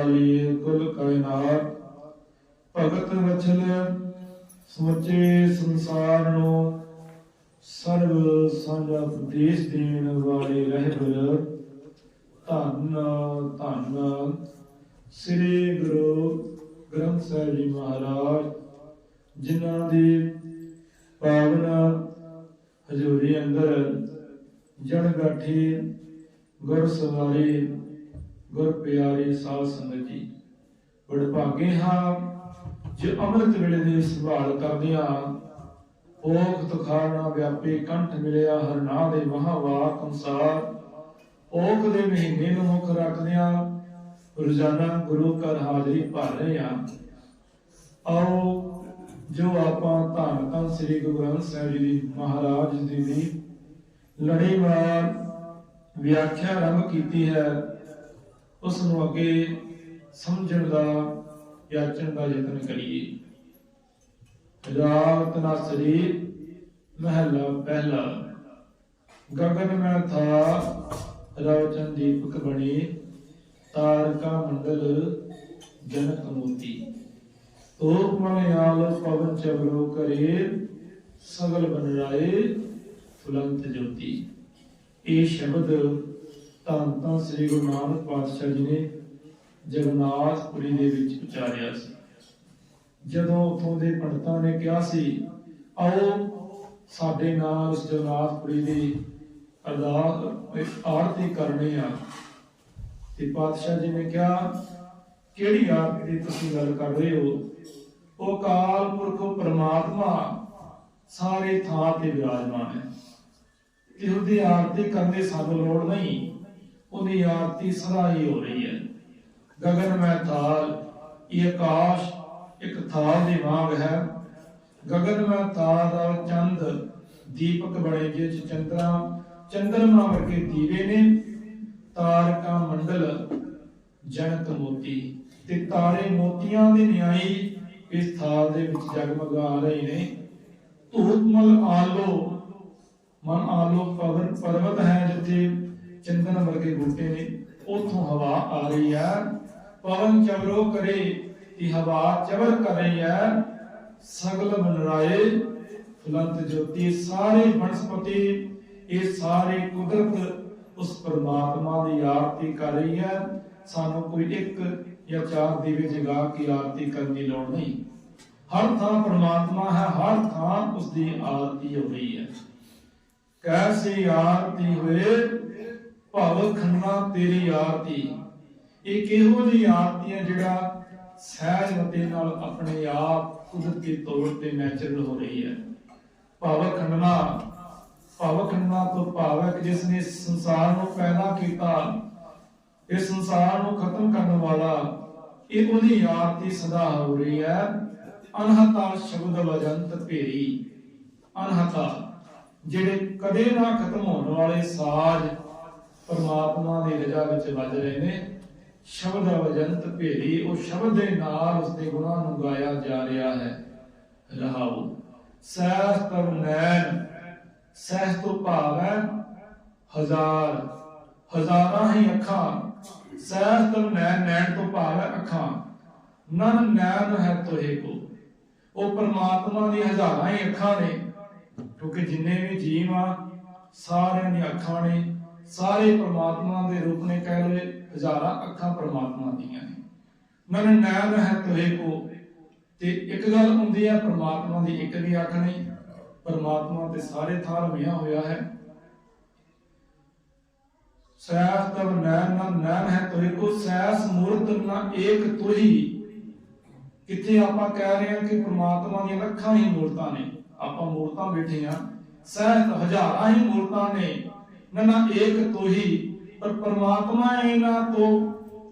ਵਾਲੀ ਕੁਲ ਕਾਇਨਾਤ ਭਗਤ ਵਚਨ ਸਮੁੱਚੇ ਸੰਸਾਰ ਨੂੰ ਸਰਬ ਸਾਂਝਾ ਉਪਦੇਸ਼ ਦੇਣ ਵਾਲੇ ਰਹਿਬਰ ਧੰਨ ਧੰਨ ਸ੍ਰੀ ਗੁਰੂ ਗ੍ਰੰਥ ਸਾਹਿਬ ਜੀ ਮਹਾਰਾਜ, ਜਿਨ੍ਹਾਂ ਦੀ ਪਾਵਨ ਹਜ਼ੂਰੀ ਅੰਦਰ ਜੜ ਗਾਠੀ ਗੁਰ ਸਵਾਰੀ ਗੁਰ ਪਿਆਰੀ ਸਾਧ ਸੰਗਤ ਜੀ, ਬੜ ਹਾਂ ਜੋ ਅੰਮ੍ਰਿਤ ਵੇਲੇ ਦੀ ਸੰਭਾਲ ਕਰਦਿਆਂ ਓਖ ਤੁਖਾਰਨਾ ਵਿਆਪੀ ਕੰਠ ਮਿਲਿਆ, ਹਰ ਦੇ ਮਹਾਵਾਕ ਅਨੁਸਾਰ। ਓਖ ਦੇ ਮਹੀਨੇ ਨੂੰ ਮੁੱਖ ਰੱਖਦਿਆਂ ਰੋਜ਼ਾਨਾ ਗੁਰੂ ਘਰ ਹਾਜ਼ਰੀ ਭਰ ਰਹੇ ਹਾਂ। ਆਓ, ਜੋ ਆਪਾਂ ਧੰਨ ਧੰਨ ਸ੍ਰੀ ਗੁਰੂ ਗ੍ਰੰਥ ਸਾਹਿਬ ਜੀ ਮਹਾਰਾਜ ਜੀ ਦੀ ਲੜੀਵਾਰ ਵਿਆਖਿਆ ਆਰੰਭ ਕੀਤੀ ਹੈ। ਉਸ ਨੂੰ ਅੱਗੇ ਸਮਝਣ ਦਾ ਯਾਚਣ ਦਾ ਯਤਨ ਕਰੀਏ। ਰਾਗ ਤਨਾਸਰੀ ਮਹਲਾ ਪਹਿਲਾ। ਗਗਨ ਮੈਂ ਥਾ ਰਵਚਨ ਦੀਪਕ ਬਣੀ। ਤਾਰਕਾ ਮੰਡਲ, ਜਨਕ ਮੋਤੀ। ਤੋਪ ਮਨ ਆਲ, ਪਵਨ ਚਵਰੋ ਕਰੇ। ਸਗਲ ਬਨ ਰਾਏ, ਫੁਲੰਤ ਜੋਤੀ। ਇਹ ਸ਼ਬਦ ਤਾਂ ਤਾਂ ਸ੍ਰੀ ਗੁਰੂ ਨਾਨਕ ਪਾਤਸ਼ਾਹ ਜੀ ਨੇ ਜਗਨਨਾਥਪੁਰੀ ਦੇ ਵਿੱਚ ਉਚਾਰਿਆ ਸੀ। ਜਦੋਂ ਉਥੋਂ ਦੇ ਪੰਡਤਾਂ ਨੇ ਕਿਹਾ ਸੀ, ਆਓ ਸਾਡੇ ਨਾਲ ਉਸ ਜਗਨਨਾਥਪੁਰੀ ਦੀ ਅਰਦਾਸ, ਆਰਤੀ ਕਰਨੀ ਆ। ਤੇ ਪਾਤਸ਼ਾਹ ਜੀ ਨੇ ਕਿਹਾ, ਕਿਹੜੀ ਆਰਤੀ ਦੀ ਤੁਸੀਂ ਗੱਲ ਕਰ ਰਹੇ ਹੋ? ਉਹ ਕਾਲ ਪੁਰਖ ਪ੍ਰਮਾਤਮਾ ਸਾਰੇ ਥਾਂ ਤੇ ਵਿਰਾਜਮਾਨ ਹੈ। ਤੇ ਉਹਦੀ ਆਰਤੀ ਕਰਨ ਦੀ ਸਾਨੂੰ ਲੋੜ ਨਹੀਂ। ਉਹਦੀ ਆਰਤੀ ਸਦਾ ਹੀ ਹੋ ਰਹੀ ਹੈ। ਗगन ਮੈਂ ਥਾਲ ਇਹ ਆਕਾਸ਼ ਇੱਕ ਥਾਲ ਦੇ ਵਾਂਗ ਹੈ। ਗगन ਮੈਂ ਥਾਲ ਦਾ ਚੰਦ, ਦੀਪਕ ਬਣੇ ਜਿਸ ਚੰਦਰਾ ਚੰਦਰਮਾ ਵਰਗੇ ਦੀਵੇ ਨੇ। ਤਾਰਕਾ ਮੰਡਲ ਜਨਤ ਮੋਤੀ। ਤੇ ਤਾਰੇ ਮੋਤੀਆਂ ਦੇ ਨਿਆਈ ਇਸ ਥਾਲ ਦੇ ਵਿੱਚ ਜਗਮਗਾ ਰਹੇ ਨੇ। ਧੂਪਮਲ ਆਲੋ, ਮਨ ਆਲੋ ਪਰਵਤ ਹੈ ਜਿੱਥੇ ਚੰਦਨ ਵਰਗੇ ਬੂਟੇ ਨੇ, ਉਥੋਂ ਹਵਾ ਆ ਰਹੀ ਹੈ। ਪਵਨ ਚਵਰੋ ਕਰੇ ਦੀ ਹਵਾ ਚਵਰ ਕਰ ਰਹੀ ਹੈ। ਸਗਲ ਬਨਰਾਏ ਫੁਲੰਤ ਜੋਤੀ, ਸਾਰੇ ਬਨਸਪਤੀ, ਇਹ ਸਾਰੇ ਕੁਦਰਤ ਉਸ ਪਰਮਾਤਮਾ ਦੀ ਆਰਤੀ ਕਰ ਰਹੀ ਹੈ। ਸਾਨੂੰ ਕੋਈ ਇੱਕ ਜਾਂ ਚਾਰ ਦੀਵੇ ਜਗਾ ਕੇ ਆਰਤੀ ਕਰਨ ਦੀ ਲੋੜ ਨਹੀਂ। ਹਰ ਥਾਂ ਪਰਮਾਤਮਾ ਹੈ, ਹਰ ਥਾਂ ਉਸ ਦੀ ਆਰਤੀ ਹੋ ਰਹੀ ਹੈ। ਕੈਸੀ ਆਰਤੀ ਹੋਏ ਭਾਵ ਖੰਨਾ ਤੇਰੀ ਆਰਤੀ। ਇਹ ਕਿਹੋ ਜੀ ਆਰਤੀ ਹੈ ਜਿਹੜਾ ਸਹਿਜ ਮਤੇ ਨਾਲ ਆਪਣੇ ਆਪ ਕੁਦਰਤੀ ਤੌਰ ਤੇ ਨੈਚੁਰਲ ਹੋ ਰਹੀ ਹੈ? ਭਵ ਖੰਡਨਾ ਭਵ ਖੰਡਨਾ ਤੋਂ ਭਾਵ ਹੈ ਜਿਸ ਨੇ ਸੰਸਾਰ ਨੂੰ ਪੈਦਾ ਕੀਤਾ, ਇਸ ਸੰਸਾਰ ਨੂੰ ਖਤਮ ਕਰਨ ਵਾਲਾ, ਇਹ ਉਹਦੀ ਆਰਤੀ ਸਦਾ ਹੋ ਰਹੀ ਹੈ। ਅਨਹਤਾ ਸ਼ਬਦ ਵਜੰਤ ਭੇਰੀ। ਅਨਹਤਾ, ਜਿਹੜੇ ਕਦੇ ਨਾ ਖਤਮ ਹੋਣ ਵਾਲੇ ਸਾਜ਼ ਪਰਮਾਤਮਾ ਦੀ ਰਜ਼ਾ ਵਿੱਚ ਵੱਜ ਰਹੇ ਨੇ। ਸ਼ਬਦ ਵਜੰਤ ਭੇਰੀ, ਉਹ ਸ਼ਬਦ ਦੇ ਨਾਲ ਉਸ ਦੇ ਗੁਣਾਂ ਨੂੰ ਗਾਇਆ ਜਾ ਰਿਹਾ ਹੈ। ਰਹਾਉ ਸਹਿਸ ਤਵ ਸਹਿਸ ਤੋਂ ਭਾਵ ਹੈ ਹਜ਼ਾਰ। ਹਜ਼ਾਰਾਂ ਹੀ ਅੱਖਾਂ ਸਹਿਸ ਤਵ ਨੈਣ ਨੈਣ ਤੋਂ ਭਾਵ ਹੈ ਅੱਖਾਂ। ਨਨ ਨੈਣ ਹੈ ਤੋਹੇ ਕੋ। ਉਹ ਪਰਮਾਤਮਾ ਦੀ ਹਜ਼ਾਰਾਂ ਹੀ ਅੱਖਾਂ ਨੇ, ਕਿਉਂਕਿ ਜਿੰਨੇ ਵੀ ਜੀਵ ਆ, ਸਾਰਿਆਂ ਦੀਆਂ ਅੱਖਾਂ ਨੇ ਸਾਰੇ ਪ੍ਰਮਾਤਮਾ ਦੇ ਰੂਪ ਨੇ ਕਹਿ ਲਏ ਹਜ਼ਾਰਾਂ ਅੱਖਾਂ ਪਰਮਾਤਮਾ ਦੀਆਂ ਨੇ। ਮਨ ਨੈਣ ਹੈ ਤੋਹੇ ਕੋ। ਤੇ ਇੱਕ ਗੱਲ ਹੁੰਦੀ ਹੈ, ਪਰਮਾਤਮਾ ਦੀ ਇੱਕ ਵੀ ਅੱਖ ਨਹੀਂ, ਪਰਮਾਤਮਾ ਤੇ ਸਾਰੇ ਥਾਂ ਰਮਿਆ ਹੋਇਆ ਹੈ। ਸੈਸ ਤਬ ਨੈਣ, ਨਾ ਨੈਣ ਹੈ ਤੋਹੇ ਕੋ ਸੈਸ ਮੂਰਤ ਨਾ ਏਕ ਤੁਹੀ। ਕਿੱਥੇ ਆਪਾਂ ਕਹਿ ਰਹੇ ਹਾਂ ਕਿ ਪ੍ਰਮਾਤਮਾ ਦੀਆਂ ਲੱਖਾਂ ਹੀ ਮੂਰਤਾਂ ਨੇ। ਆਪਾਂ ਮੂਰਤਾਂ ਬੈਠੇ ਆ ਸਹਿਤ ਹਜ਼ਾਰਾਂ ਹੀ ਮੂਰਤਾਂ ਨੇ। ਨਾ ਏਕ ਤੋਹੀ, ਪਰ ਪਰਮਾਤਮਾ ਇਹਨਾਂ ਤੋਂ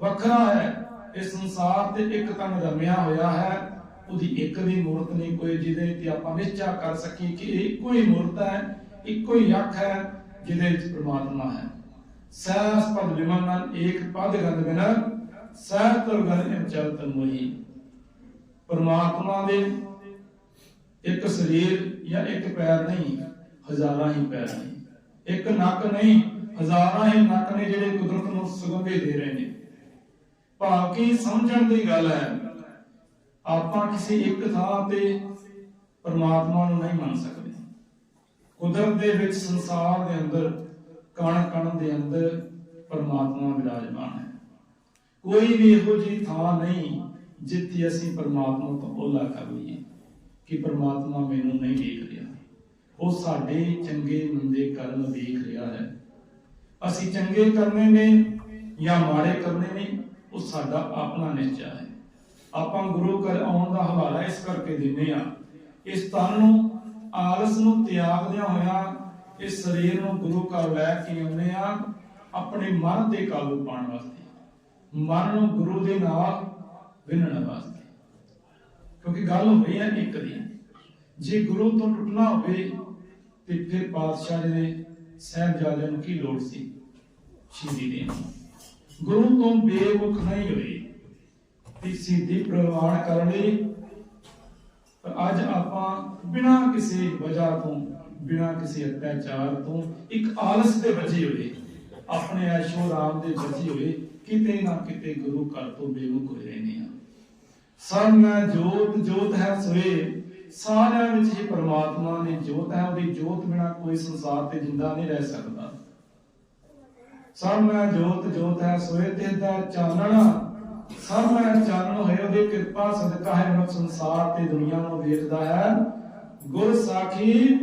ਵੱਖਰਾ ਹੈ। ਇਹ ਸੰਸਾਰ ਤੇ ਇੱਕ ਤਨ ਰਮਿਆ ਹੋਇਆ ਹੈ। ਉਹਦੀ ਇੱਕ ਵੀ ਮੂਰਤ ਨਹੀਂ ਕੋਈ, ਜਿਹਦੇ ਤੇ ਆਪਾਂ ਨਿਸ਼ਚਾ ਕਰ ਸਕੀਏ ਕਿ ਇੱਕੋ ਹੀ ਮੂਰਤ ਹੈ, ਇੱਕੋ ਹੀ ਅੱਖ ਹੈ, ਜਿਹਦੇ ਵਿੱਚ ਪ੍ਰਮਾਤਮਾ ਹੈ। ਸਹਿਸ ਪਦ ਵਿਮਨਨ ਏਕ ਪਦ ਗੰਧ ਬਿਨ ਸਹਿਤ ਗਨ ਚਲਤ ਮੋਹੀ। ਪਰਮਾਤਮਾ ਦੇ ਇੱਕ ਸਰੀਰ ਜਾਂ ਇੱਕ ਪੈਰ ਨਹੀਂ, ਹਜ਼ਾਰਾਂ ਹੀ ਪੈਰ ਨੇ। ਇੱਕ ਨੱਕ ਨਹੀਂ, ਹਜ਼ਾਰਾਂ ਹੀ ਨੱਕ ਨੇ ਜਿਹੜੇ ਕੁਦਰਤ ਨੂੰ ਸੁਗੰਧੇ ਦੇ ਰਹੇ ਨੇ। ਭਾਵ ਕਿ ਸਮਝਣ ਦੀ ਗੱਲ ਹੈ, ਆਪਾਂ ਕਿਸੇ ਇੱਕ ਥਾਂ ਤੇ ਪਰਮਾਤਮਾ ਨੂੰ ਨਹੀਂ ਮੰਨ ਸਕਦੇ। ਕੁਦਰਤ ਦੇ ਵਿੱਚ ਸੰਸਾਰ ਦੇ ਅੰਦਰ ਕਣ ਕਣ ਦੇ ਅੰਦਰ ਪਰਮਾਤਮਾ ਵਿਰਾਜਮਾਨ ਹੈ। ਕੋਈ ਵੀ ਇਹੋ ਜਿਹੀ ਥਾਂ ਨਹੀਂ ਜਿੱਥੇ ਅਸੀਂ ਪਰਮਾਤਮਾ ਤੋਂ ਓਲਾ ਕਰ ਲਈਏ ਕਿ ਪਰਮਾਤਮਾ ਮੈਨੂੰ ਨਹੀਂ ਦੇਖ ਉਹ ਸਾਡੇ ਚੰਗੇ ਮੰਦੇ ਕਰਮ ਦੇਖ ਰਿਹਾ ਹੈ। ਅਸੀਂ ਚੰਗੇ ਕਰਨੇ ਨੇ ਜਾਂ ਮਾੜੇ ਕਰਨੇ ਨੇ, ਉਹ ਸਾਡਾ ਆਪਣਾ ਨਿਸ਼ਚਾ ਹੈ। ਆਪਾਂ ਗੁਰੂ ਘਰ ਆਉਣ ਦਾ ਹਵਾਲਾ ਇਸ ਕਰਕੇ ਦਿੰਨੇ ਆ ਇਸ ਤਨ ਨੂੰ, ਆਲਸ ਨੂੰ ਤਿਆਗਦਿਆਂ ਹੋਇਆਂ, ਇਸ ਸਰੀਰ ਨੂੰ ਗੁਰੂ ਘਰ ਲੈ ਕੇ ਆਉਂਦੇ ਆ ਆਪਣੇ ਮਨ ਤੇ ਕਾਬੂ ਪਾਉਣ ਵਾਸਤੇ। ਮਨ ਨੂੰ ਗੁਰੂ ਦੇ ਨਾਲ ਵਿੰਨਣ ਵਾਸਤੇ। ਕਿਉਂਕਿ ਗੱਲ ਹੋਈ ਹੈ ਇੱਕ ਦੀ। ਜੇ ਗੁਰੂ ਤੋਂ ਟੁੱਟਣਾ ਹੋਵੇ ਤੇ ਫਿਰ ਪਾਤਸ਼ਾਹ ਜੀ ਦੇ ਸਾਹਿਬਜ਼ਾਦਿਆਂ ਨੂੰ ਕੀ ਲੋੜ ਸੀ? ਸ਼ਹੀਦੀ ਦੇਣ ਗੁਰੂ ਤੋਂ ਬੇਮੁਖ ਨਹੀਂ ਹੋਏ। ਤੇ ਸਿੱਧੀ ਪ੍ਰਵਾਨ ਕਰਨ ਲਈ ਅੱਜ ਆਪਾਂ ਬਿਨਾਂ ਕਿਸੇ ਵਜ੍ਹਾ ਤੋਂ, ਬਿਨਾਂ ਕਿਸੇ ਅਤਿਆਚਾਰ ਤੋਂ ਇੱਕ ਆਲਸ ਦੇ ਬਚੇ ਹੋਏ। ਆਪਣੇ ਐਸ਼ੋ ਆਰਾਮ ਦੇ ਬਚੇ ਹੋਏ। ਕਿਤੇ ਨਾ ਕਿਤੇ ਗੁਰੂ ਘਰ ਤੋਂ ਬੇਮੁਖ ਹੋਏ ਰਹਿੰਦੇ ਆ ਸਭ ਜੋਤ ਜੋਤ ਹੈ ਸੋਏ ਸਾਰਿਆਂ ਵਿੱਚ ਹੀ ਪਰਮਾਤਮਾ ਨੇ ਜੋਤ ਹੈ, ਉਹਦੀ ਜੋਤ ਬਿਨਾ ਕੋਈ ਸੰਸਾਰ ਤੇ ਜਿੰਦਾ ਨਹੀਂ ਰਹਿ ਸਕਦਾ। ਸਭ ਮੈਂ ਜੋਤ ਜੋਤ ਹੈ, ਸੋਏ ਤੇ ਦਾ ਚਾਨਣ। ਸਭ ਮੈਂ ਚਾਨਣ ਹੋਏ, ਉਹਦੀ ਕਿਰਪਾ ਸਦਕਾ ਹੈ, ਮਨੁੱਖ ਸੰਸਾਰ ਤੇ ਦੁਨੀਆ ਨੂੰ ਵੇਖਦਾ ਹੈ। ਗੁਰ ਸਾਖੀ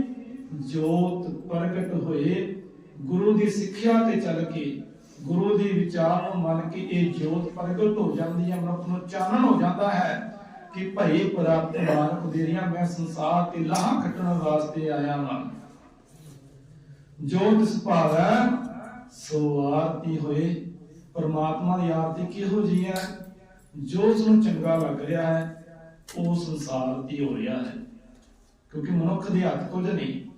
ਜੋਤ ਪ੍ਰਗਟ ਹੋਏ, ਗੁਰੂ ਦੀ ਸਿੱਖਿਆ ਤੇ ਚੱਲ ਕੇ, ਗੁਰੂ ਦੀ ਵਿਚਾਰ ਨੂੰ ਮੰਨ ਕੇ ਇਹ ਜੋਤ ਪ੍ਰਗਟ ਹੋ ਜਾਂਦੀ ਹੈ, ਮਨੁੱਖ ਨੂੰ ਚਾਨਣ ਹੋ ਜਾਂਦਾ ਹੈ। ਕਿ ਭਈ ਪ੍ਰਾਪਤ ਮਾਰਗ ਦੇਰੀਆਂ ਮੈਂ ਸੰਸਾਰ ਤੇ ਲਾਹ ਖੱਟਣ ਵਾਸਤੇ ਆਇਆ ਹਾਂ ਜੋਤ ਸੁਭਾਵੈ ਸੋ ਆਰਤੀ ਹੋਏ। ਪਰਮਾਤਮਾ ਦੀ ਆਰਤੀ ਕਿਹੋ ਜੀ ਹੈ? ਜੋ ਉਸ ਨੂੰ ਚੰਗਾ ਲੱਗ ਰਿਹਾ ਹੈ, ਉਹ ਸੰਸਾਰ ਦੀ ਹੋ ਰਿਹਾ ਹੈ। ਕਿਉਂਕਿ ਮਨੁੱਖ ਦੇ ਹੱਥ ਕੁਝ ਨਹੀਂ।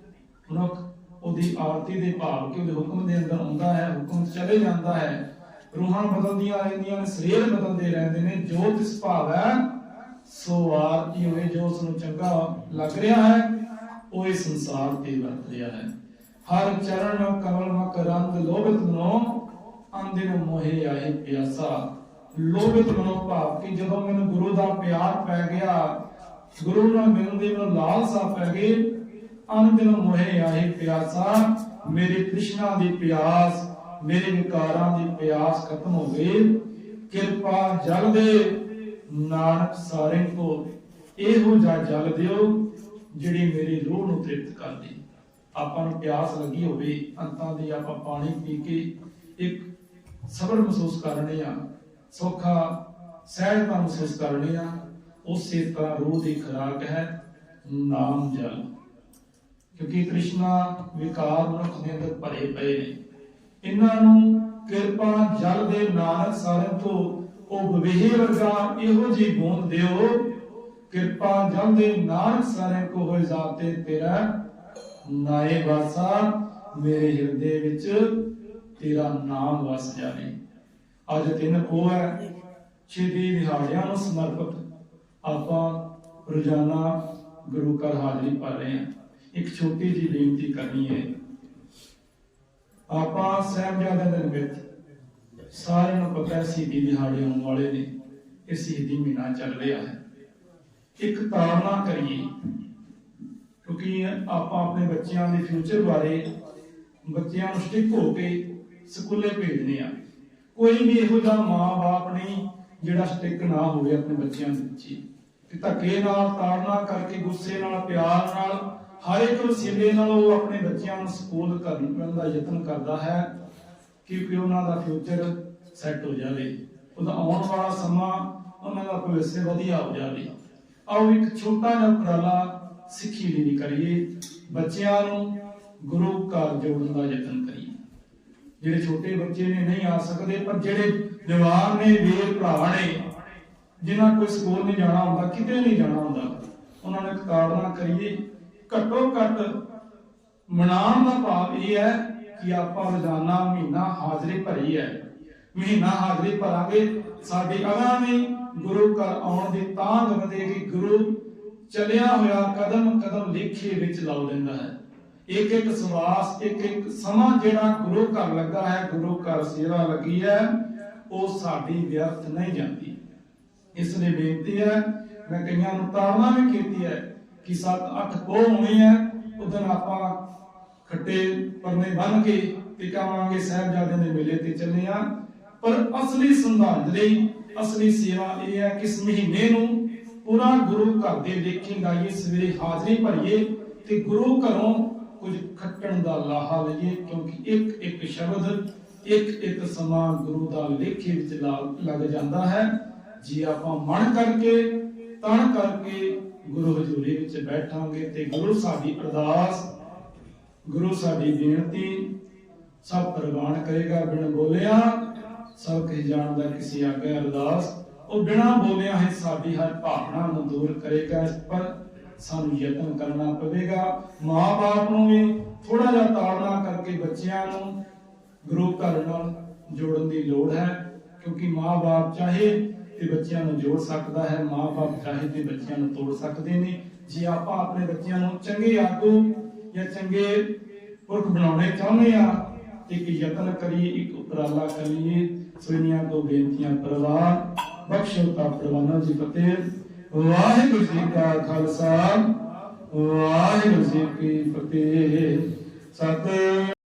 ਮਨੁੱਖ ਉਹਦੀ ਆਰਤੀ ਦੇ ਭਾਵ ਕਿ ਉਹਦੇ ਹੁਕਮ ਦੇ ਅੰਦਰ ਆਉਂਦਾ ਹੈ, ਹੁਕਮ ਚਲੇ ਜਾਂਦਾ ਹੈ। ਰੂਹਾਂ ਬਦਲਦੀਆਂ ਰਹਿੰਦੀਆਂ ਨੇ, ਸਰੀਰ ਬਦਲਦੇ ਰਹਿੰਦੇ ਨੇ। ਜੋ ਤਿਸ ਭਾਵ ਹੈ ਸੋ ਆਰਤੀ ਹੋਏ, ਜੋ ਉਸ ਨੂੰ ਚੰਗਾ ਲੱਗ ਰਿਹਾ ਹੈ, ਉਹ ਇਸ ਸੰਸਾਰ ਤੇ ਵਰਤ ਰਿਹਾ ਹੈ। ਹਰ ਚਰਨ ਕਮਲ ਮਕ ਰੰਗ ਲੋਭਿਤ ਮਨੋ ਅੰਦਿਨ ਮੋਹਿ ਆਏ ਪਿਆਸਾ। ਲੋਭਿਤ ਮਨੋ ਭਾਵ ਕਿ ਜਦੋਂ ਮੈਨੂੰ ਗੁਰੂ ਦਾ ਪਿਆਰ ਪੈ ਗਿਆ, ਗੁਰੂ ਨਾਲ ਮਿਲਣ ਦੀ ਮੈਨੂੰ ਲਾਲਸਾ ਪੈ ਗਈ ਅੰਦਿਨ ਮੋਹਿ ਆਏ ਪਿਆਸਾ। ਮੇਰੇ ਤ੍ਰਿਸ਼ਨਾ ਦੀ ਪਿਆਸ, ਮੇਰੇ ਵਿਕਾਰਾਂ ਦੀ ਪਿਆਸ ਖਤਮ ਹੋ ਗਈ। ਕਿਰਪਾ ਜਲ ਦੇ ਨਾਨਕ ਸਾਰੇ ਕੋ ਇਹੋ ਜਿਹਾ ਜਲ ਦਿਓ ਜਿਹੜੀ ਮੇਰੀ ਰੂਹ ਨੂੰ ਤ੍ਰਿਪਤ ਕਰਦੀ। ਆਪਾਂ ਨੂੰ ਪਿਆਸ ਲੱਗੀ ਹੋਵੇ, ਅੰਤਾਂ ਦੀ ਆਪਾਂ ਪਾਣੀ ਪੀ ਕੇ ਇੱਕ ਸਬਰ ਮਹਿਸੂਸ ਕਰਨੇ ਆ, ਸੌਖਾ ਸਹਿਜਤਾ ਮਹਿਸੂਸ ਕਰਨੇ ਆ, ਉਸੇ ਤਰ੍ਹਾਂ ਰੂਹ ਦੀ ਖੁਰਾਕ ਹੈ, ਨਾਮ ਜਲ। ਕਿਉਂਕਿ ਕ੍ਰਿਸ਼ਨਾ ਵਿਕਾਰ ਮਨੁੱਖ ਦੇ ਅੰਦਰ ਭਰੇ ਪਏ ਨੇ। ਇਹਨਾਂ ਨੂੰ ਕਿਰਪਾ ਜਲ ਦੇ ਨਾਨਕ ਸਾਰਿਆਂ ਤੋਂ। ਉਹ ਬਵੇਹੇ ਵਰਗਾ ਇਹੋ ਜੀ ਬੂੰਦ ਦਿਓ। ਕਿਰਪਾ ਜਲ ਦੇ ਨਾਨਕ ਸਾਰਿਆਂ ਕੋ ਹੋਏ ਜ਼ਾਤੇ ਤੇਰਾ ਨਾਏ ਵਾਸਾ। ਮੇਰੇ ਹਿਰਦੇ ਵਿੱਚ ਤੇਰਾ ਨਾਮ ਵਸ ਜਾਵੇ। ਅੱਜ ਦਿਨ ਉਹ ਹੈ। ਛੇਤੀ ਦਿਹਾੜਿਆਂ ਨੂੰ ਸਮਰਪਿਤ ਆਪਾਂ ਰੋਜ਼ਾਨਾ ਗੁਰੂ ਘਰ ਹਾਜ਼ਰੀ ਭਰ ਰਹੇ ਹਾਂ। ਇੱਕ ਛੋਟੀ ਜੀ ਬੇਨਤੀ ਕਰਨੀ ਹੈ। ਆਪਾਂ ਸਾਹਿਬਜ਼ਾਦਿਆਂ ਦੇ ਵਿੱਚ ਸਾਰਿਆਂ ਨੂੰ ਪਤਾ ਹੈ ਸ਼ਹੀਦੀ ਦਿਹਾੜੇ ਆਉਣ ਵਾਲੇ ਨੇ ਇਹ ਸ਼ਹੀਦੀ ਮਹੀਨਾ ਚੱਲ ਰਿਹਾ ਹੈ। ਇੱਕ ਤਾੜਨਾ ਕਰੀਏ, ਕਿਉਂਕਿ ਆਪਾਂ ਆਪਣੇ ਬੱਚਿਆਂ ਦੇ ਫਿਊਚਰ ਬਾਰੇ ਬੱਚਿਆਂ ਨੂੰ ਸਟਿਕ ਹੋ ਕੇ ਸਕੂਲੇ ਭੇਜਨੇ ਆ ਕੋਈ ਵੀ ਇਹੋ ਜਿਹਾ ਮਾਂ-ਬਾਪ ਨਹੀਂ ਜਿਹੜਾ ਸਟਿਕ ਨਾ ਹੋਵੇ ਆਪਣੇ ਬੱਚਿਆਂ ਦੇ ਵਿੱਚ। ਕਿ ਧੱਕੇ ਨਾਲ ਤਾੜਨਾ ਕਰਕੇ, ਗੁੱਸੇ ਨਾਲ, ਪਿਆਰ ਨਾਲ ਹਰ ਇੱਕ ਵਸੀਲੇ ਨਾਲ ਉਹ ਆਪਣੇ ਬੱਚਿਆਂ ਨੂੰ ਸਕੂਲ ਕਰਨ ਦਾ ਯਤਨ ਕਰਦਾ ਹੈ ਕਿਉਂਕਿ ਉਹਨਾਂ ਦਾ ਫਿਊਚਰ ਸੈੱਟ ਹੋ ਜਾਵੇ। ਉਹਦਾ ਆਉਣ ਵਾਲਾ ਸਮਾਂ ਉਹਨਾਂ ਦਾ ਭਵਿੱਖ ਵਧੀਆ ਹੋ ਜਾਵੇ। ਆਓ ਇੱਕ ਛੋਟਾ ਜਿਹਾ ਉਪਰਾਲਾ ਸਿੱਖੀ ਲਈ ਕਰੀਏ। ਬੱਚਿਆਂ ਨੂੰ ਗੁਰੂ ਘਰ ਜੋੜਨ ਦਾ ਯਤਨ ਕਰੀਏ। ਜਿਹੜੇ ਛੋਟੇ ਬੱਚੇ ਨੇ ਨਹੀਂ ਆ ਸਕਦੇ, ਪਰ ਜਿਹੜੇ ਜਵਾਨ ਨੇ, ਵੀਰ ਭਰਾ ਨੇ, ਜਿਨ੍ਹਾਂ ਕੋਈ ਸਕੂਲ ਨਹੀਂ ਜਾਣਾ ਹੁੰਦਾ, ਕਿਤੇ ਨਹੀਂ ਜਾਣਾ ਹੁੰਦਾ, ਉਹਨਾਂ ਨੇ ਤਾੜਨਾ ਕਰੀਏ ਘੱਟੋ ਘੱਟ ਮਨਾਉਣ ਦਾ ਭਾਵ ਇਹ ਹੈ ਕਿ ਆਪਾਂ ਰੋਜ਼ਾਨਾ ਮਹੀਨਾ ਹਾਜ਼ਰੀ ਭਰੀ ਹੈ। ਮਹੀਨਾ ਹਾਜ਼ਰੀ ਭਰਾਂਗੇ। ਸਾਡੀ ਅਗਾਂ ਵੀ ਗੁਰੂ ਘਰ ਆਉਣ ਦੀ ਤਾਂ ਵਧੇਗੀ ਗੁਰੂ ਚੱਲਿਆ ਹੋਇਆ ਕਦਮ ਕਦਮ ਲੇਖੇ ਵਿੱਚ ਲਾ ਦਿੰਦਾ ਹੈ। ਇੱਕ ਇੱਕ ਸਵਾਸ, ਇੱਕ ਇੱਕ ਸਮਾਂ ਜਿਹੜਾ ਗੁਰੂ ਘਰ ਲੱਗਾ ਹੈ, ਗੁਰੂ ਘਰ ਸੇਵਾ ਲੱਗੀ ਹੈ, ਉਹ ਸਾਡੀ ਵਿਅਰਥ ਨਹੀਂ ਜਾਂਦੀ। ਇਸ ਲਈ ਬੇਨਤੀ ਹੈ, ਮੈਂ ਕਈਆਂ ਨੂੰ ਤਾੜਨਾ ਵੀ ਕੀਤੀ ਹੈ ਕਿ 7-8 ਪੋਹ ਹੋਣੀ ਹੈ ਉਦੋਂ ਆਪਾਂ ਖੱਟੇ ਪਰਨੇ ਬੰਨ ਕੇ ਤੇ ਕਹਾਂਗੇ, ਸਾਹਿਬਜ਼ਾਦੇ ਦੇ ਮੇਲੇ ਤੇ ਚੱਲੇ ਆ। ਪਰ ਅਸਲੀ ਸੰਧਾਂਜਲੀ ਅਸਲੀ ਸੇਵਾ ਇਹ ਹੈ ਕਿ ਇਸ ਮਹੀਨੇ ਨੂੰ ਪੂਰਾ ਗੁਰੂ ਘਰ ਦੇ ਲੇਖੇ ਗਾਈਏ, ਸਵੇਰੇ ਹਾਜ਼ਰੀ ਭਰੀਏ ਤੇ ਗੁਰੂ ਘਰੋਂ ਕੁਝ ਖੱਟਣ ਦਾ ਲਾਹਾ ਲਈਏ, ਕਿਉਂਕਿ ਇੱਕ ਇੱਕ ਸ਼ਬਦ, ਇੱਕ ਇੱਕ ਸਮਾਂ ਗੁਰੂ ਦਾ ਲੇਖੇ ਵਿੱਚ ਲਾ- ਲੱਗ ਜਾਂਦਾ ਹੈ। ਜੇ ਆਪਾਂ ਮਨ ਕਰਕੇ ਤਣ ਕਰਕੇ ਗੁਰੂ ਹਜ਼ੂਰੀ ਵਿੱਚ ਬੈਠਾਂਗੇ ਤੇ ਗੁਰੂ ਸਾਡੀ ਅਰਦਾਸ, ਗੁਰੂ ਸਾਡੀ ਬੇਨਤੀ ਸਭ ਪ੍ਰਵਾਨ ਕਰੇਗਾ ਬਿਨ ਬੋਲਿਆ, ਸਭ ਕਹਿ ਜਾਣਦਾ ਕਿਸੇ ਆਗੇ ਅਰਦਾਸ। ਉਹ ਬਿਨਾ ਬੋਲਿਆ ਹੈ ਸਾਡੀ ਹਰ ਭਾਵਨਾ ਨੂੰ ਦੂਰ ਕਰੇਗਾ, ਇਸ ਪਰ ਸਾਨੂੰ ਯਤਨ ਕਰਨਾ ਪਵੇਗਾ। ਮਾਂ-ਬਾਪ ਨੂੰ ਵੀ ਥੋੜਾ ਜਿਹਾ ਤਾੜਨਾ ਕਰਕੇ ਬੱਚਿਆਂ ਨੂੰ ਗੁਰੂ ਘਰ ਨਾਲ ਜੋੜਨ ਦੀ ਲੋੜ ਹੈ, ਕਿਉਂਕਿ ਮਾਂ-ਬਾਪ ਚਾਹੇ ਤੇ ਬੱਚਿਆਂ ਨੂੰ ਜੋੜ ਸਕਦਾ ਹੈ, ਮਾਂ-ਬਾਪ ਚਾਹੇ ਤੇ ਬੱਚਿਆਂ ਨੂੰ ਤੋੜ ਸਕਦੇ ਨੇ। ਜੇ ਆਪਾਂ ਆਪਣੇ ਬੱਚਿਆਂ ਨੂੰ ਚੰਗੇ ਆਗੂ ਜਾਂ ਚੰਗੇ ਪੁਰਖ ਬਣਾਉਣੇ ਚਾਹੁੰਦੇ ਆ ਇੱਕ ਯਤਨ ਕਰੀਏ, ਇੱਕ ਉਪਰਾਲਾ ਕਰੀਏ, ਸੋਨੀਆਂ ਤੋਂ ਬੇਨਤੀਆਂ ਪ੍ਰਵਾਨ ਬਖਸ਼ੋ ਤਾ ਪ੍ਰਵਾਨਾ ਜੀ ਫਤਿਹ। ਵਾਹਿਗੁਰੂ ਜੀ ਕਾ ਖਾਲਸਾ, ਵਾਹਿਗੁਰੂ ਜੀ ਕੀ ਫਤਿਹ। ਸਤਿ